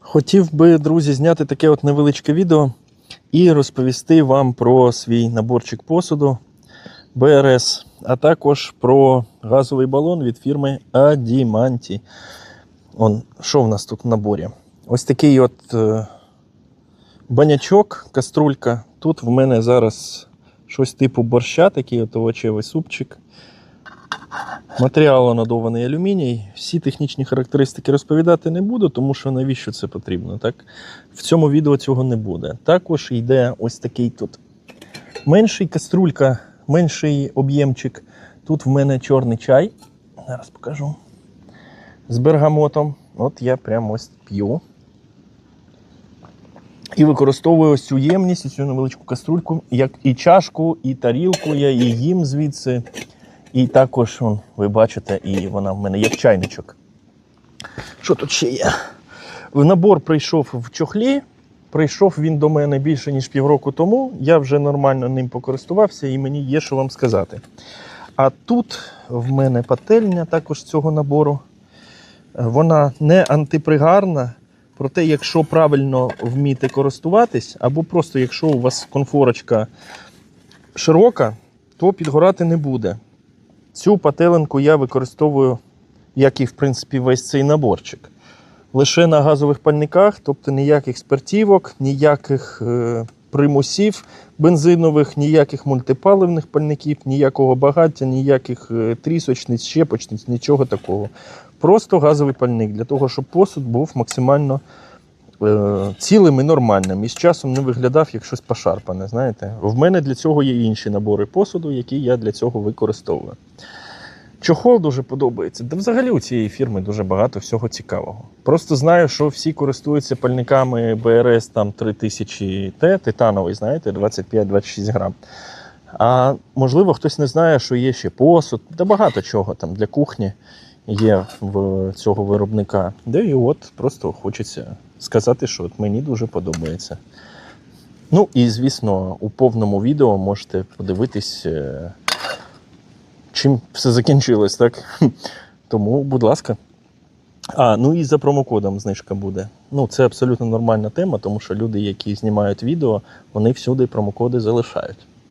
Хотів би, друзі, зняти таке от невеличке відео і розповісти вам про свій наборчик посуду БРС, а також про газовий балон від фірми Adimanti. Он, що в нас тут в наборі? Ось такий от е, банячок, каструлька. Тут в мене зараз щось типу борща, такий от овочевий супчик. Матеріал надований алюміній. Всі технічні характеристики розповідати не буду, тому що навіщо це потрібно. Так? В цьому відео цього не буде. Також йде ось такий тут менший каструлька, менший об'ємчик. Тут в мене чорний чай. Зараз покажу. З бергамотом. От я прямо ось п'ю. І використовую ось цю ємність, цю невеличку каструльку, як і чашку, і тарілку я і їм звідси. І також, ви бачите, і вона в мене як чайничок. Що тут ще є? В набор прийшов в чохлі. Прийшов він до мене більше, ніж півроку тому. Я вже нормально ним покористувався і мені є що вам сказати. А тут в мене пательня також цього набору. Вона не антипригарна, проте, якщо правильно вміти користуватись, або просто якщо у вас конфорочка широка, то підгорати не буде. Цю пателенку я використовую, як і в принципі весь цей наборчик. Лише на газових пальниках, тобто ніяких спиртівок, ніяких е, примусів бензинових, ніяких мультипаливних пальників, ніякого багаття, ніяких е, трісочниць, щепочниць, нічого такого. Просто газовий пальник для того, щоб посуд був максимально цілим і нормальним. І з часом не виглядав як щось пошарпане. Знаєте, в мене для цього є інші набори посуду, які я для цього використовую. Чохол дуже подобається. Да взагалі у цієї фірми дуже багато всього цікавого. Просто знаю, що всі користуються пальниками БРС там 3000 Т, титановий, знаєте, 25-26 грам. А можливо, хтось не знає, що є ще посуд, да багато чого там для кухні є в цього виробника. Де і от просто хочеться сказати, що от мені дуже подобається. Ну і звісно, у повному відео можете подивитись, е, чим все закінчилось, так? Тому, будь ласка. А, ну і за промокодом знижка буде. Ну, це абсолютно нормальна тема, тому що люди, які знімають відео, вони всюди промокоди залишають.